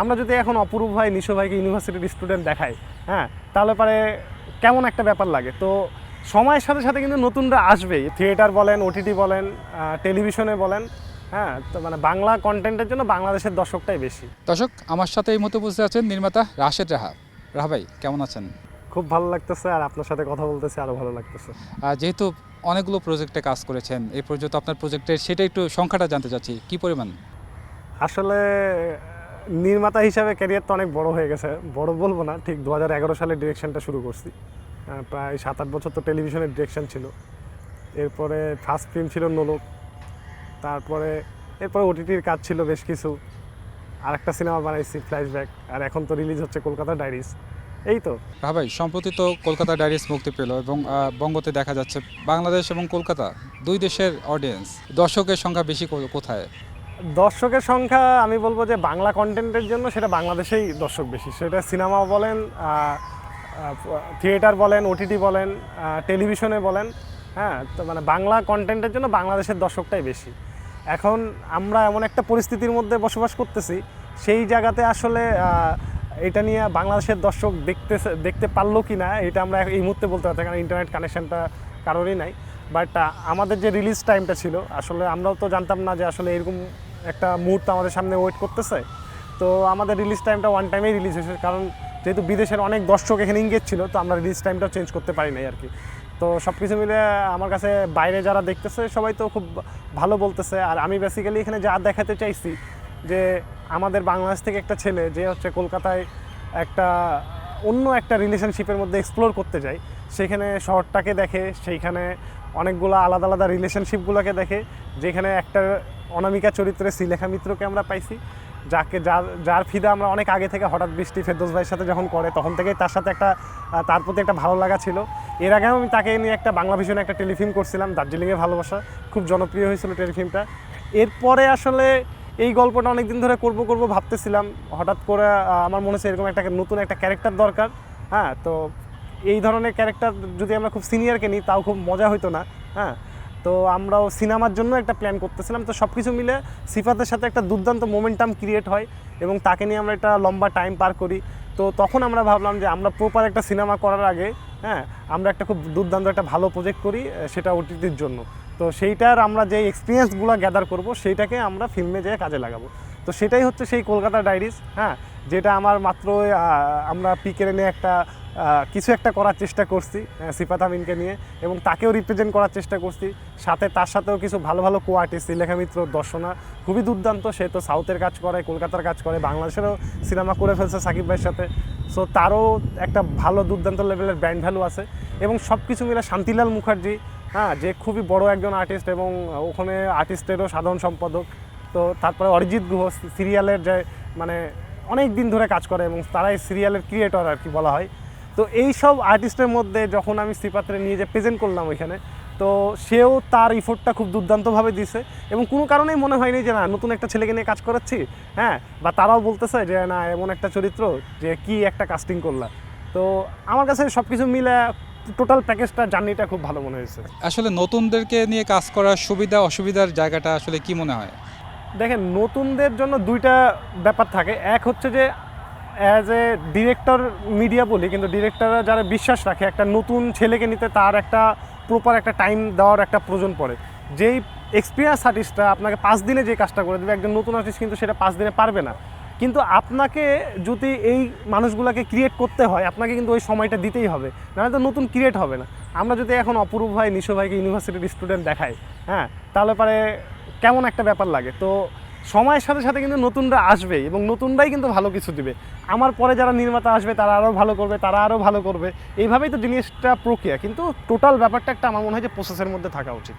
আমরা যদি এখন অপরূপ ভাই নিশো ভাইকে ইউনিভার্সিটির স্টুডেন্ট দেখাই হ্যাঁ তাহলে পরে কেমন একটা ব্যাপার লাগে? তো সময়ের সাথে সাথে কিন্তু নতুনরা আসবেই। থিয়েটার বলেন ওটিটি বলেন টেলিভিশনে বলেন হ্যাঁ তো মানে বাংলা কন্টেন্টের জন্য বাংলাদেশের দর্শকটাই বেশি। দর্শক আমার সাথে এই মতো বুঝতে আছেন নির্মাতা রাশেদ রাহা। রাহা ভাই কেমন আছেন? খুব ভালো লাগতেছে আর আপনার সাথে কথা বলতেছে আরও ভালো লাগতেছে। যেহেতু অনেকগুলো প্রজেক্টে কাজ করেছেন এই পর্যন্ত আপনার প্রজেক্টের সেটা একটু সংখ্যাটা জানতে চাচ্ছি। কি পরিমাণ? আসলে নির্মাতা হিসাবে ক্যারিয়ার তো অনেক বড় হয়ে গেছে। বড় বলব না, ঠিক দু হাজার এগারো সালে ডিরেকশনটা শুরু করছি। প্রায় সাত আট বছর তো টেলিভিশনের ডিরেকশন ছিল। এরপরে ফার্স্ট ফিল্ম ছিল নোলক। তারপরে, এরপরে ওটিটির কাজ ছিল বেশ কিছু। আর একটা সিনেমা বানাইছি ফ্ল্যাশব্যাক আর এখন তো রিলিজ হচ্ছে কলকাতা ডায়েরিজ এই তো। রাহা ভাই সম্প্রতি তো কলকাতা ডায়েরিস মুক্তি পেল এবং বঙ্গতে দেখা যাচ্ছে বাংলাদেশ এবং কলকাতা, দুই দেশের অডিয়েন্স দর্শকের সংখ্যা বেশি কোথায়? দর্শকের সংখ্যা আমি বলব যে বাংলা কন্টেন্টের জন্য সেটা বাংলাদেশেই দর্শক বেশি। সেটা সিনেমা বলেন থিয়েটার বলেন ওটিটি বলেন টেলিভিশনে বলেন হ্যাঁ তো মানে বাংলা কন্টেন্টের জন্য বাংলাদেশের দর্শকটাই বেশি। এখন আমরা এমন একটা পরিস্থিতির মধ্যে বসবাস করতেছি, সেই জায়গাতে আসলে এটা নিয়ে বাংলাদেশের দর্শক দেখতে দেখতে পারল কি না এটা আমরা এই মুহূর্তে বলতে পারছি কারণ ইন্টারনেট কানেকশানটা কারোরই নাই। বাট আমাদের যে রিলিজ টাইমটা ছিল, আসলে আমরাও তো জানতাম না যে আসলে এরকম একটা মুহূর্ত আমাদের সামনে ওয়েট করতেছে। তো আমাদের রিলিজ টাইমটা ওয়ান টাইমেই রিলিজ হয়েছে, কারণ যেহেতু বিদেশের অনেক দর্শক এখানে ইঙ্গেজ ছিল, তো আমরা রিলিজ টাইমটা চেঞ্জ করতে পারি নাই আর কি। তো সব কিছু মিলে আমার কাছে বাইরে যারা দেখতেছে, সবাই তো খুব ভালো বলতেছে। আর আমি বেসিক্যালি এখানে যা দেখাতে চাইছি, যে আমাদের বাংলাদেশ থেকে একটা ছেলে, যে হচ্ছে কলকাতায় একটা অন্য একটা রিলেশনশিপের মধ্যে এক্সপ্লোর করতে যায়, সেখানে শহরটাকে দেখে, সেইখানে অনেকগুলো আলাদা আলাদা রিলেশনশিপগুলোকে দেখে, যেখানে একটা অনামিকা চরিত্রে শ্রীলেখা মিত্রকে আমরা পাইছি, যাকে যার যার ফিদা আমরা অনেক আগে থেকে হঠাৎ বৃষ্টি ফেরদোস ভাইয়ের সাথে যখন করে, তখন থেকেই তার সাথে একটা তার প্রতি একটা ভালো লাগা ছিল। এর আগেও আমি তাকে নিয়ে একটা বাংলা ভিশনে একটা টেলিফিল্ম করছিলাম, দার্জিলিংয়ে ভালোবাসা, খুব জনপ্রিয় হয়েছিল টেলিফিল্মটা। এরপরে আসলে এই গল্পটা অনেক দিন ধরে করব করব ভাবতেছিলাম, হঠাৎ করে আমার মনে হচ্ছে এরকম একটা নতুন একটা ক্যারেক্টার দরকার হ্যাঁ তো এই ধরনের ক্যারেক্টার যদি আমরা খুব সিনিয়রকে নিই, তাও খুব মজা হতো না হ্যাঁ তো আমরাও সিনেমার জন্য একটা প্ল্যান করতেছিলাম। তো সব কিছু মিলে সিফাতের সাথে একটা দুর্দান্ত মোমেন্টাম ক্রিয়েট হয় এবং তাকে নিয়ে আমরা একটা লম্বা টাইম পার করি। তো তখন আমরা ভাবলাম যে আমরা প্রপার একটা সিনেমা করার আগে হ্যাঁ আমরা একটা খুব দুর্দান্ত একটা ভালো প্রজেক্ট করি সেটা ওটিটির জন্য। তো সেইটার আমরা যে এক্সপিরিয়েন্সগুলো গ্যাদার করব, সেইটাকে আমরা ফিল্মে যেয়ে কাজে লাগাবো। তো সেটাই হচ্ছে সেই কলকাতা ডায়েরিজ হ্যাঁ? যেটা আমার মাত্র আমরা পিকের নিয়ে একটা কিছু একটা করার চেষ্টা করছি সিফাত আমিনকে নিয়ে, এবং তাকেও রিপ্রেজেন্ট করার চেষ্টা করছি। সাথে তার সাথেও কিছু ভালো ভালো কো আর্টিস্ট লেখা মিত্র, দর্শনা, খুবই দুর্দান্ত। সে তো সাউথের কাজ করে, কলকাতার কাজ করে, বাংলাদেশেরও সিনেমা করে ফেলছে সাকিব ভাইয়ের সাথে। সো তারও একটা ভালো দুর্দান্ত লেভেলের ব্র্যান্ড ভ্যালু আছে। এবং সব কিছু মিলে শান্তিলাল মুখার্জি হ্যাঁ? যে খুবই বড় একজন আর্টিস্ট এবং ওখানে আর্টিস্টেরও সাধারণ সম্পাদক। তো তারপরে অরিজিৎ গুহ সিরিয়ালের যে মানে অনেক দিন ধরে কাজ করে এবং তারাই সিরিয়ালের ক্রিয়েটর আর কি বলা হয়। তো এই সব আর্টিস্টের মধ্যে যখন আমি শ্রীপাত্রে নিয়ে যে প্রেজেন্ট করলাম ওইখানে, তো সেও তার ইফোর্টটা খুব দুর্দান্তভাবে দিছে এবং কোনো কারণেই মনে হয়নি যে, না, নতুন একটা ছেলেকে নিয়ে কাজ করাচ্ছি হ্যাঁ? বা তারাও বলতেছে যে, না, এমন একটা চরিত্র যে কি একটা কাস্টিং করলা তো আমার কাছে সব কিছু মিলে টোটাল প্যাকেজটা জার্নিটা খুব ভালো মনে হয়েছে। আসলে নতুনদেরকে নিয়ে কাজ করার সুবিধা, অসুবিধার জায়গাটা আসলে কি মনে হয়? দেখেন, নতুনদের জন্য দুইটা ব্যাপার থাকে। এক হচ্ছে যে অ্যাজ এ ডিরেক্টর মিডিয়া বলি, কিন্তু ডিরেক্টররা যারা বিশ্বাস রাখে, একটা নতুন ছেলেকে নিতে তার একটা প্রপার একটা টাইম দেওয়ার একটা প্রয়োজন পড়ে। যেই এক্সপিরিয়েন্স আর্টিস্টটা আপনাকে পাঁচ দিনে যে কাজটা করে দেবে, একজন নতুন আর্টিস্ট কিন্তু সেটা পাঁচ দিনে পারবে না। কিন্তু আপনাকে যদি এই মানুষগুলোকে ক্রিয়েট করতে হয়, আপনাকে কিন্তু ওই সময়টা দিতেই হবে। নাহলে তো নতুন ক্রিয়েট হবে না। আমরা যদি এখন অপরূপ ভাই, নিশো ভাইকে ইউনিভার্সিটির স্টুডেন্ট দেখাই হ্যাঁ তাহলে পরে কেমন একটা ব্যাপার লাগে। তো সময়ের সাথে সাথে কিন্তু নতুনরা আসবে এবং নতুনরাই কিন্তু ভালো কিছু দিবে। আমার পরে যারা নির্মাতা আসবে, তারা আরও ভালো করবে, তারা আরও ভালো করবে। এইভাবেই তো জিনিসটা প্রক্রিয়া। কিন্তু টোটাল ব্যাপারটা একটা আমার মনে হয় যে প্রসেসের মধ্যে থাকা উচিত।